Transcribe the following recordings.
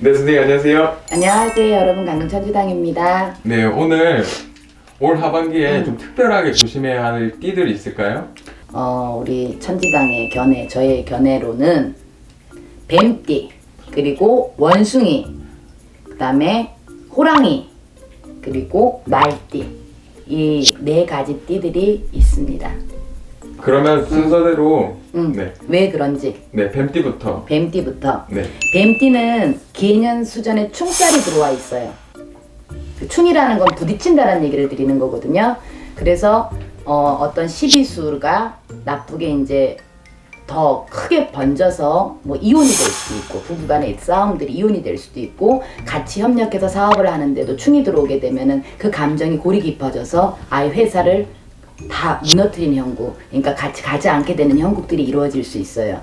네, 선생님 안녕하세요. 안녕하세요 여러분 강릉 천주당입니다 네, 오늘 올 하반기에 음. 좀 특별하게 조심해야 할 띠들이 있을까요? 어, 우리 천지당의 견해 저의 견해로는 뱀띠 그리고 원숭이 그 다음에 호랑이 그리고 말띠 이 네 가지 띠들이 있습니다. 그러면 순서대로 음, 네, 왜 그런지. 네, 뱀띠부터. 뱀띠부터. 네, 뱀띠는 기해년 수전에 충살이 들어와 있어요. 그 충이라는 건 부딪힌다는 얘기를 드리는 거거든요. 그래서 어, 어떤 시비수가 나쁘게 이제 더 크게 번져서 뭐 이혼이 될 수도 있고 부부간의 싸움들이 이혼이 될 수도 있고 같이 협력해서 사업을 하는데도 충이 들어오게 되면은 그 감정이 골이 깊어져서 아예 회사를 다 무너뜨린 형국, 그러니까 같이 가지 않게 되는 형국들이 이루어질 수 있어요.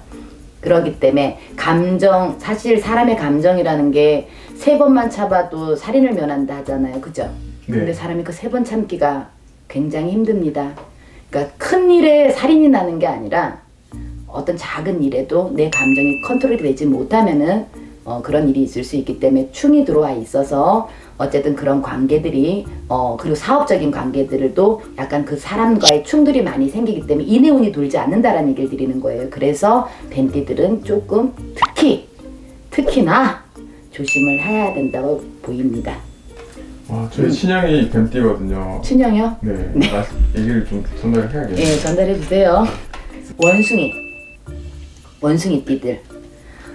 그렇기 때문에 감정 사실 사람의 감정이라는 게 세 번만 참아도 살인을 면한다 하잖아요 그죠 네. 근데 사람이 그 세 번 참기가 굉장히 힘듭니다 그러니까 큰 일에 살인이 나는 게 아니라 어떤 작은 일에도 내 감정이 컨트롤이 되지 못하면은 어, 그런 일이 있을 수 있기 때문에 충이 들어와 있어서 어쨌든 그런 관계들이 어 그리고 사업적인 관계들도 약간 그 사람과의 충돌이 많이 생기기 때문에 인해운이 돌지 않는다라는 얘기를 드리는 거예요. 그래서 뱀띠들은 조금 특히 특히나 조심을 해야 된다고 보입니다. 와, 음. 저희 친형이 뱀띠거든요. 친형요? 네, 말- 얘기를 좀 전달해야겠네요. 예, 전달해 주세요. 원숭이. 원숭이 띠들.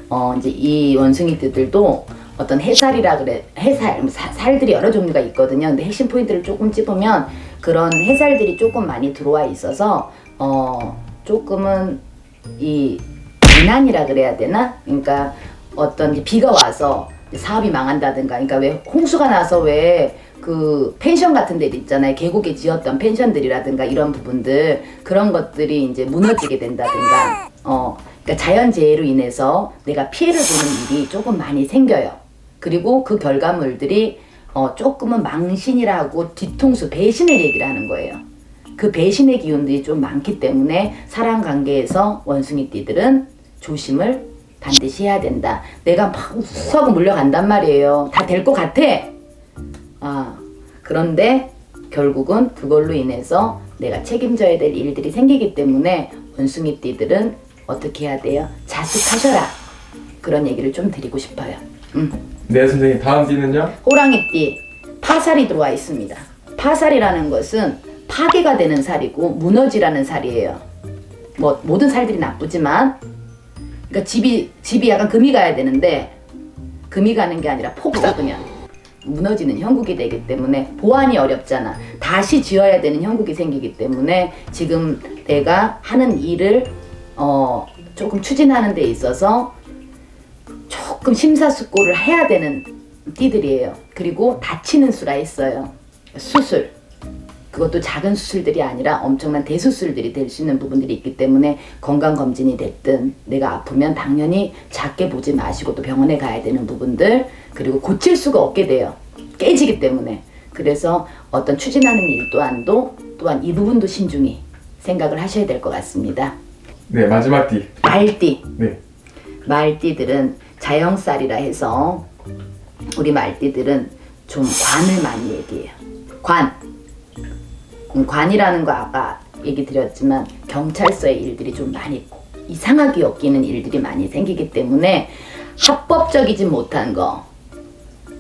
어, 이제 이 원숭이 띠들도 어떤 해살이라 그래. 해살, 뭐 사- 살들이 여러 종류가 있거든요. 근데 핵심 포인트를 조금 찝으면 그런 해살들이 조금 많이 들어와 있어서 어, 조금은 이 비난이라 그래야 되나? 그러니까 어떤 비가 와서 사업이 망한다든가, 그러니까 왜 홍수가 나서 왜 그 펜션 같은 데도 있잖아요. 계곡에 지었던 펜션들이라든가 이런 부분들 그런 것들이 이제 무너지게 된다든가, 어, 그러니까 자연재해로 인해서 내가 피해를 보는 일이 조금 많이 생겨요. 그리고 그 결과물들이 어, 조금은 망신이라고 뒤통수 배신을 얘기를 하는 거예요. 그 배신의 기운들이 좀 많기 때문에 사람 관계에서 원숭이띠들은 조심을 반드시 해야 된다. 내가 막 우수하고 물려간단 말이에요. 다 될 것 같아. 아, 그런데 결국은 그걸로 인해서 내가 책임져야 될 일들이 생기기 때문에 원숭이띠들은 어떻게 해야 돼요? 자숙하셔라. 그런 얘기를 좀 드리고 싶어요. 음. 네, 선생님 다음 띠는요? 호랑이띠 파살이 들어와 있습니다. 파살이라는 것은 파괴가 되는 살이고 무너지라는 살이에요. 뭐 모든 살들이 나쁘지만 그러니까 집이 집이 약간 금이 가야 되는데 금이 가는 게 아니라 폭삭으면 무너지는 형국이 되기 때문에 보완이 어렵잖아. 다시 지어야 되는 형국이 생기기 때문에 지금 내가 하는 일을 어 조금 추진하는 데 있어서 조금 심사숙고를 해야 되는 띠들이에요. 그리고 다치는 수가 있어요. 수술. 그것도 작은 수술들이 아니라 엄청난 대수술들이 될 수 있는 부분들이 있기 때문에 건강검진이 됐든 내가 아프면 당연히 작게 보지 마시고 또 병원에 가야 되는 부분들 그리고 고칠 수가 없게 돼요. 깨지기 때문에. 그래서 어떤 추진하는 일 또한도 또한 이 부분도 신중히 생각을 하셔야 될 것 같습니다. 네, 마지막 띠. 말띠. 네, 말띠들은 자영살이라 해서 우리 말띠들은 좀 관을 많이 얘기해요. 관. 음, 관이라는 거 아까 얘기 드렸지만 경찰서의 일들이 좀 많이 이상하게 엮이는 일들이 많이 생기기 때문에 합법적이지 못한 거.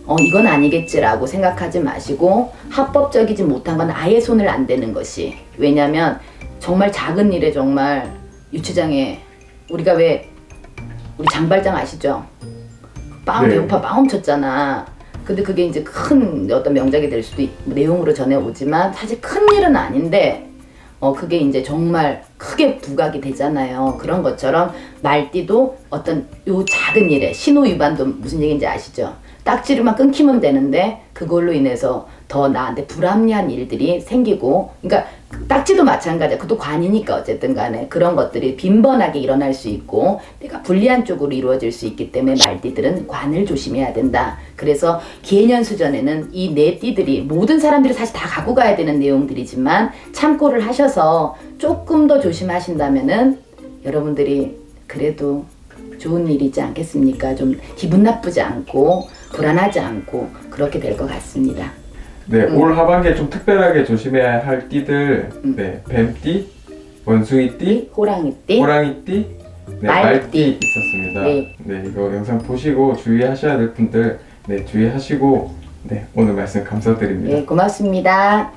어, 이건 아니겠지라고 생각하지 마시고 합법적이지 못한 건 아예 손을 안 대는 것이 왜냐면 정말 작은 일에 정말 유치장에 우리가 왜 우리 장발장 아시죠? 빵 네. 배고파 빵 훔쳤잖아. 근데 그게 이제 큰 어떤 명작이 될 수도 있, 내용으로 전해오지만 사실 큰 일은 아닌데 어 그게 이제 정말 크게 부각이 되잖아요. 그런 것처럼 말띠도 어떤 요 작은 일에 신호 위반도 무슨 얘기인지 아시죠? 딱지로만 끊기면 되는데 그걸로 인해서 더 나한테 불합리한 일들이 생기고 그러니까 딱지도 마찬가지야. 그것도 관이니까 어쨌든 간에 그런 것들이 빈번하게 일어날 수 있고 내가 불리한 쪽으로 이루어질 수 있기 때문에 말띠들은 관을 조심해야 된다. 그래서 기해년수전에는 이 네 띠들이 모든 사람들이 사실 다 갖고 가야 되는 내용들이지만 참고를 하셔서 조금 더 조심하신다면은 여러분들이 그래도 좋은 일이지 않겠습니까? 좀 기분 나쁘지 않고 불안하지 않고 그렇게 될 것 같습니다. 네, 음. 올 하반기에 좀 특별하게 조심해야 할 띠들, 음. 네, 뱀띠, 원숭이띠, 호랑이띠, 호랑이띠, 네, 말띠. 말띠 있었습니다. 네. 네, 이거 영상 보시고 주의하셔야 될 분들, 네, 주의하시고, 네, 오늘 말씀 감사드립니다. 네, 고맙습니다.